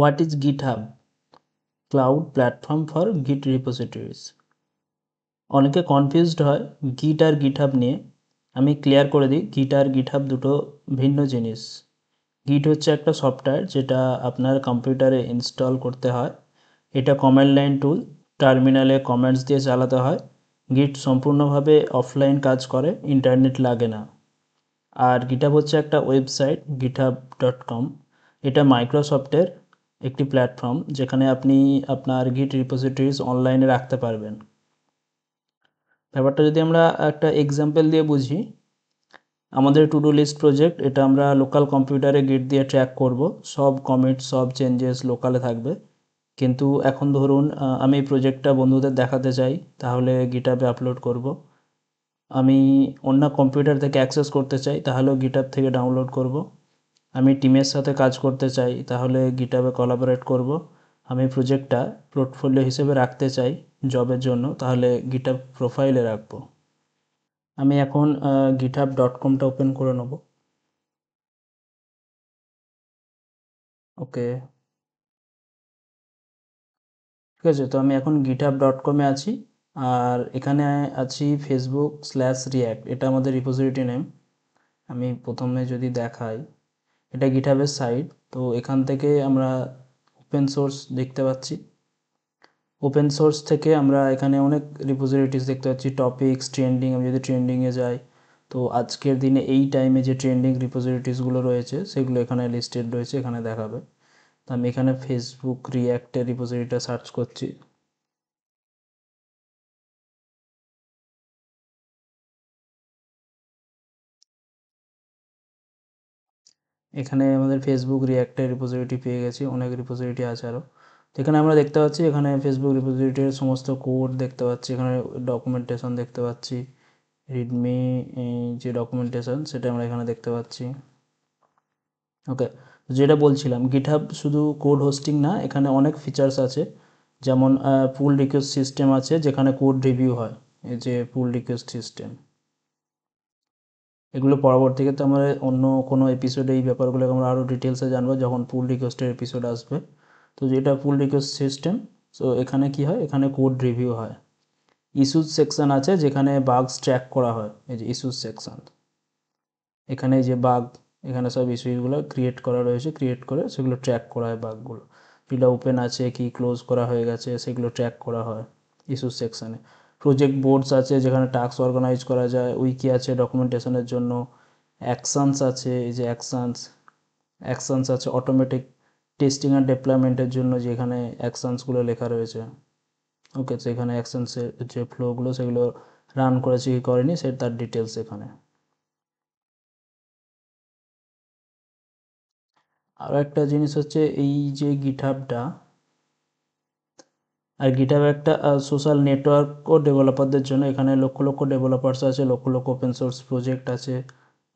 What is hub cloud platform for git repositories অনেকে confused হয় Git আর GitHub নিয়ে। আমি ক্লিয়ার করে দিই গিট আর গিটহাব দুটো ভিন্ন জিনিস। গিট হচ্ছে একটা সফটওয়্যার যেটা আপনার কম্পিউটারে ইনস্টল করতে হয়। এটা কমান্ড লাইন টুল টার্মিনালে কমেন্টস দিয়ে চালাতে হয়। গিট সম্পূর্ণভাবে অফলাইন কাজ করে ইন্টারনেট লাগে না। আর গিটহাব হচ্ছে একটা ওয়েবসাইট গিটহাব ডট কম এটা মাইক্রোসফটের একটি প্ল্যাটফর্ম যেখানে আপনি আপনার গিট রিপোজিটরিজ অনলাইনে রাখতে পারবেন। ব্যাপারটা যদি আমরা একটা এক্সাম্পল দিয়ে বুঝি, আমাদের টু ডু লিস্ট প্রজেক্ট এটা আমরা লোকাল কম্পিউটারে গিট দিয়ে ট্র্যাক করব। সব কমিট সব চেঞ্জেস লোকালে থাকবে। কিন্তু এখন ধরুন আমি এই প্রজেক্টটা বন্ধুদের দেখাতে চাই, তাহলে গিটাবে আপলোড করব। আমি অন্য কম্পিউটার থেকে অ্যাক্সেস করতে চাই, তাহলেও গিটার থেকে ডাউনলোড করব। আমি টিমের সাথে কাজ করতে চাই, তাহলে গিটাবে কলাবোরেট করব। আমি প্রজেক্টটা পোর্টফোলিও হিসেবে রাখতে চাই জবের জন্য, তাহলে গিটহাব প্রোফাইলে রাখব। আমি এখন গিটহাব ডট কমটা ওপেন করে নেব। ওকে ঠিক আছে, তো আমি এখন গিটহাব ডট কমে আছি, আর এখানে আছি ফেসবুক স্ল্যাশ রিয়াক্ট এটা আমাদের রিপোজিটরি নেম আমি প্রথমে যদি দেখাই এটা গিটহাবের সাইট তো এখান থেকে আমরা ওপেন সোর্স দেখতে পাচ্ছি। ওপেন সোর্স থেকে আমরা এখানে অনেক রিপোজিটরিটিস দেখতে পাচ্ছি টপিকস ট্রেন্ডিং আমি যদি ট্রেন্ডিংয়ে যাই, তো আজকের দিনে এই টাইমে যে ট্রেন্ডিং রিপোজিটরিটিসগুলো রয়েছে, সেগুলো এখানে লিস্টেড রয়েছে, এখানে দেখাবে। তো আমি এখানে ফেসবুক রিয়াক্টের রিপোজিটরিটা সার্চ করছি। এখানে আমাদের ফেসবুক রিয়াক্টের রিপোজিটরি পেয়ে গেছি, অনেক রিপোজিটরি আছে আরও এখানে আমরা দেখতে পাচ্ছি, এখানে ফেসবুক রিপোজিটরির সমস্ত কোড দেখতে পাচ্ছি, এখানে ডকুমেন্টেশন দেখতে পাচ্ছি রিডমি যে ডকুমেন্টেশন সেটা আমরা এখানে দেখতে পাচ্ছি। ওকে যেটা বলছিলাম গিটহাব শুধু কোড হোস্টিং না, এখানে অনেক ফিচার্স আছে। যেমন পুল রিকোয়েস্ট সিস্টেম আছে, যেখানে কোড রিভিউ হয়, এই যে পুল রিকোয়েস্ট সিস্টেম এগুলো পরবর্তীতে আমরা অন্য কোনো এপিসোডে এই ব্যাপারগুলো আমরা আরও ডিটেলসে জানব, যখন পুল রিকোয়েস্টের এপিসোড আসবে। তো যেটা পুল রিকোয়েস্ট সিস্টেম সো এখানে কি হয়? এখানে কোড রিভিউ হয়। ইস্যুজ সেকশন আছে যেখানে বাগস ট্র্যাক করা হয়, এই যে ইস্যুজ সেকশন এখানে যে বাগ এখানে সব ইস্যুগুলো ক্রিয়েট করা রয়েছে ক্রিয়েট করে সেগুলো ট্র্যাক করা হয় বাগগুলো যেটা ওপেন আছে কি ক্লোজ করা হয়ে গেছে, সেগুলো ট্র্যাক করা হয় ইস্যুজ সেকশানে প্রজেক্ট বোর্ডস আছে যেখানে টাস্ক অর্গানাইজ করা যায় উইকি আছে ডকুমেন্টেশনের জন্য অ্যাকশানস আছে, এই যে অ্যাকশানস অ্যাকশানস আছে অটোমেটিক টেস্টিং অ্যান্ড ডেপ্লয়মেন্টের জন্য যেখানে অ্যাকশানসগুলো লেখা রয়েছে। ওকে তো এখানে অ্যাকশানসের যে ফ্লোগুলো সেগুলো রান করেছে, কি করেনি, সে তার ডিটেলস এখানে। আরও একটা জিনিস হচ্ছে এই যে গিটহাবটা আর গিটহাব একটা সোশ্যাল নেটওয়ার্কও ডেভেলপারদের জন্য এখানে লক্ষ লক্ষ ডেভেলপার্স আছে, lakh lakh open source project আছে।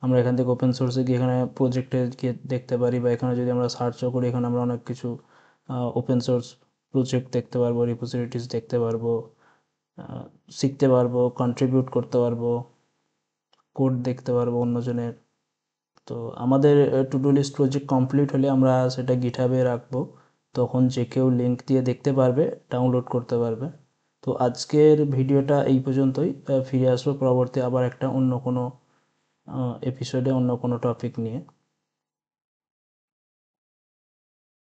আমরা এখান থেকে ওপেন সোর্সে গিয়ে এখানে প্রজেক্টে গিয়ে দেখতে পারি বা এখানে যদি আমরা সার্চও করি, এখানে আমরা অনেক কিছু ওপেন সোর্স প্রজেক্ট দেখতে পারব রিপোজিটরিটিস দেখতে পারব শিখতে পারব কন্ট্রিবিউট করতে পারব কোড দেখতে পারব অন্যজনের। তো আমাদের to do list project complete হলে আমরা সেটা গিঠাবে রাখব। তখন যে কেউ লিঙ্ক দিয়ে দেখতে পারবে ডাউনলোড করতে পারবে। তো আজকের ভিডিওটা এই পর্যন্তই। ফিরে আসব পরবর্তী আবার একটা অন্য কোনো এপিসোডে অন্য কোনো টপিক নিয়ে।